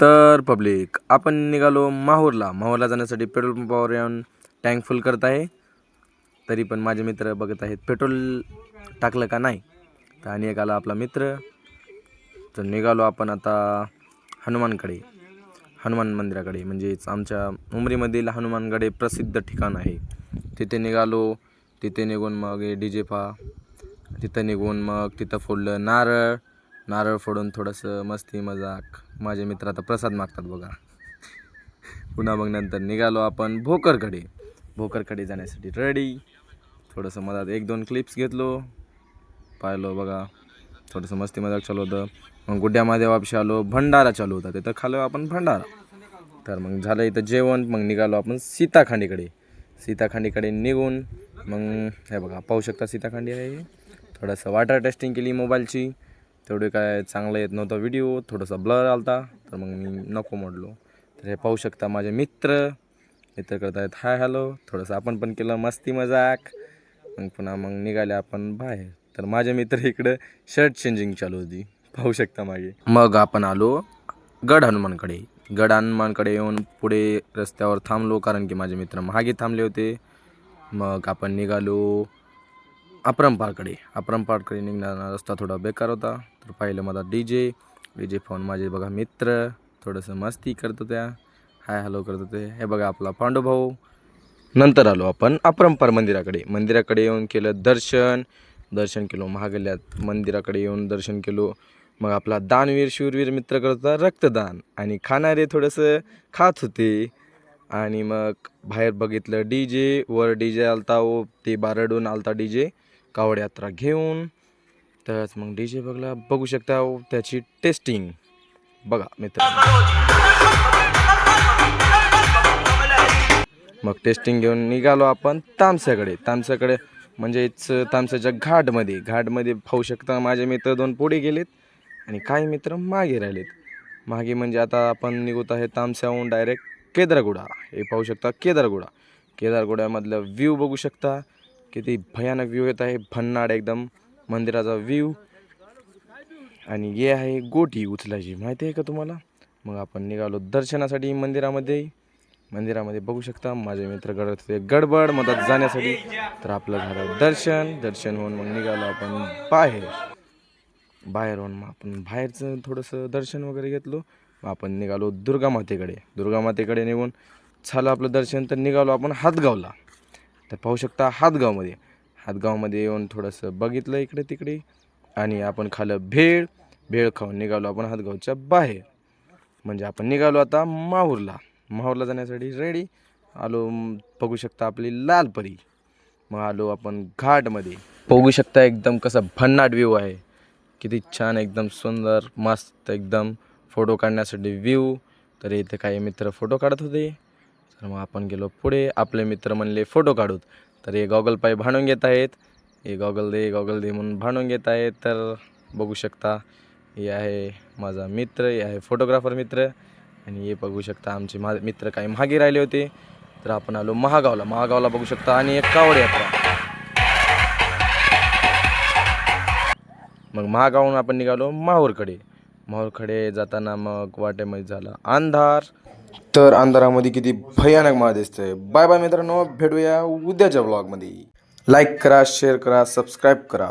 तर पब्लिक आपण निघालो माहूरला. माहूरला जाण्यासाठी पेट्रोल पंपावर येऊन टँक फुल करत आहे. तरी पण माझे मित्र बघत आहेत पेट्रोल टाकलं का नाही? तर आणि एक आला आपला मित्र. तर निघालो आपण आता हनुमानकडे. हनुमान मंदिराकडे. म्हणजेच आमच्या उमरीमधील हनुमानगडे प्रसिद्ध ठिकाण आहे. तिथे निघालो. तिथे निघून मग डी जे पा तिथं निघून मग तिथं फोडलं नारळ. नारळ फोडून थोडंसं मस्ती मजाक माझे मित्र आता प्रसाद मागतात बघा. पुन्हा मग नंतर निघालो आपण भोकरकडे. भोकरकडे जाण्यासाठी रेडी थोडंसं मधात एक दोन क्लिप्स घेतलो. पाहिलो बघा. थोडंसं मस्ती मजाक चालू होतं. मग गुड्ड्यामध्ये वापशी आलो. भंडारा चालू होता. तिथं खालो आपण भंडारा. तर मग झालं इथं जेवण. मग निघालो आपण सीताखांडीकडे. सीताखांडीकडे निघून मग हे बघा पाहू शकता सीताखांडी आहे. थोडंसं वाटर टेस्टिंग केली मोबाईलची. तेवढे काय चांगलं येत नव्हतं व्हिडिओ थोडंसं ब्लर आलता तर मग मी नको म्हटलो. तर हे पाहू शकता माझे मित्र. मित्र करत आहेत हाय हॅलो थोडंसं आपण पण केलं मस्ती मजाक. मग पुन्हा मग निघाले आपण बाहेर. तर माझे मित्र इकडं शर्ट चेंजिंग चालू होती. पाहू शकता मागे. मग आपण आलो गड हनुमानकडे. गड हनुमानकडे येऊन पुढे रस्त्यावर थांबलो कारण की माझे मित्र मागे थांबले होते. मग आपण निघालो. अपरंपारकडे अपरंपारकडे निघणारा रस्ता थोडा बेकार होता. तर पाहिलं मला D J D J phone माझे बघा मित्र थोडंसं मस्ती करत होत्या. हाय हॅलो करत होते. हे बघा आपला पांडुभाऊ नंतर आलो आपण अपरंपार मंदिराकडे. मंदिराकडे येऊन केलं दर्शन. दर्शन केलो महागल्यात मंदिराकडे येऊन दर्शन केलो. मग आपला दानवीर शूरवीर मित्र करत होता रक्तदान. आणि खाणारे थोडंसं खात होते. आणि मग बाहेर बघितलं डी जे वर डी जे आलता ओ ते बारडून आलता डी जे कावड यात्रा घेऊन. तरच मग डी जे बघला. बघू शकता हो, त्याची टेस्टिंग बघा मित्र. मग टेस्टिंग घेऊन निघालो आपण तामसाकडे. तामसाकडे म्हणजेच तामसाच्या घाटमध्ये. घाटमध्ये पाहू शकता माझे मित्र दोन पुढे गेलेत आणि काही मित्र मागे राहिलेत. मागे म्हणजे आता आपण निघत आहे तामसाहून डायरेक्ट केदारगुडा. हे पाहू शकता केदारगुडा. केदारगुड्यामधलं व्ह्यू बघू शकता. किती भयानक व्ह्यू येत आहे. भन्नाड एकदम मंदिराचा व्ह्यू आणि हे आहे गोटी उचलायची. माहिती आहे का तुम्हाला? मग आपण निघालो दर्शनासाठी मंदिरामध्ये. मंदिरामध्ये बघू शकता माझे मित्र करत होते गडबड मदत जाण्यासाठी. तर आपलं झालं दर्शन. दर्शन होऊन मग निघालो आपण बाहेर. बाहेर होऊन मग आपण बाहेरचं थोडंसं दर्शन वगैरे घेतलो. मग आपण निघालो दुर्गा मातेकडे. दुर्गा मातेकडे निघून झालं आपलं दर्शन. तर निघालो आपण हातगावला. तर पाहू शकता हातगावमध्ये. हातगावमध्ये येऊन थोडंसं बघितलं इकडे तिकडे आणि आपण खाल्लं भेळ. भेळ खाऊन निघालो आपण हातगावच्या बाहेर. म्हणजे आपण निघालो आता माहूरला. माहूरला जाण्यासाठी रेडी आलो बघू शकता आपली लालपरी मग आलो आपण घाटमध्ये. बघू शकता एकदम कसं भन्नाट व्ह्यू आहे. किती छान एकदम सुंदर मस्त एकदम फोटो काढण्यासाठी व्ह्यू तर इथे काही मित्र फोटो काढत होते. तर मग आपण गेलो पुढे. आपले मित्र म्हणले फोटो काढूत. तर हे गॉगल पाय भांडून घेत आहेत. हे गॉगल दे गॉगल दे म्हणून भांडून घेत आहेत. तर बघू शकता हे आहे माझा मित्र हे आहे फोटोग्राफर मित्र. आणि हे बघू शकता आमचे मा मित्र काही मागे राहिले होते. तर आपण आलो महागावला. महागावला बघू शकता. आणि एक कावड यात्रा. मग महागावून आपण निघालो माहूरकडे. माहूरकडे जाताना मग वाटेमध्ये झाला अंधार. तर अंधारामध्ये किती भयानक मला दिसतंय. बाय बाय मित्रांनो भेटूया उद्याच्या ब्लॉगमध्ये लाईक करा शेअर करा सबस्क्राईब करा.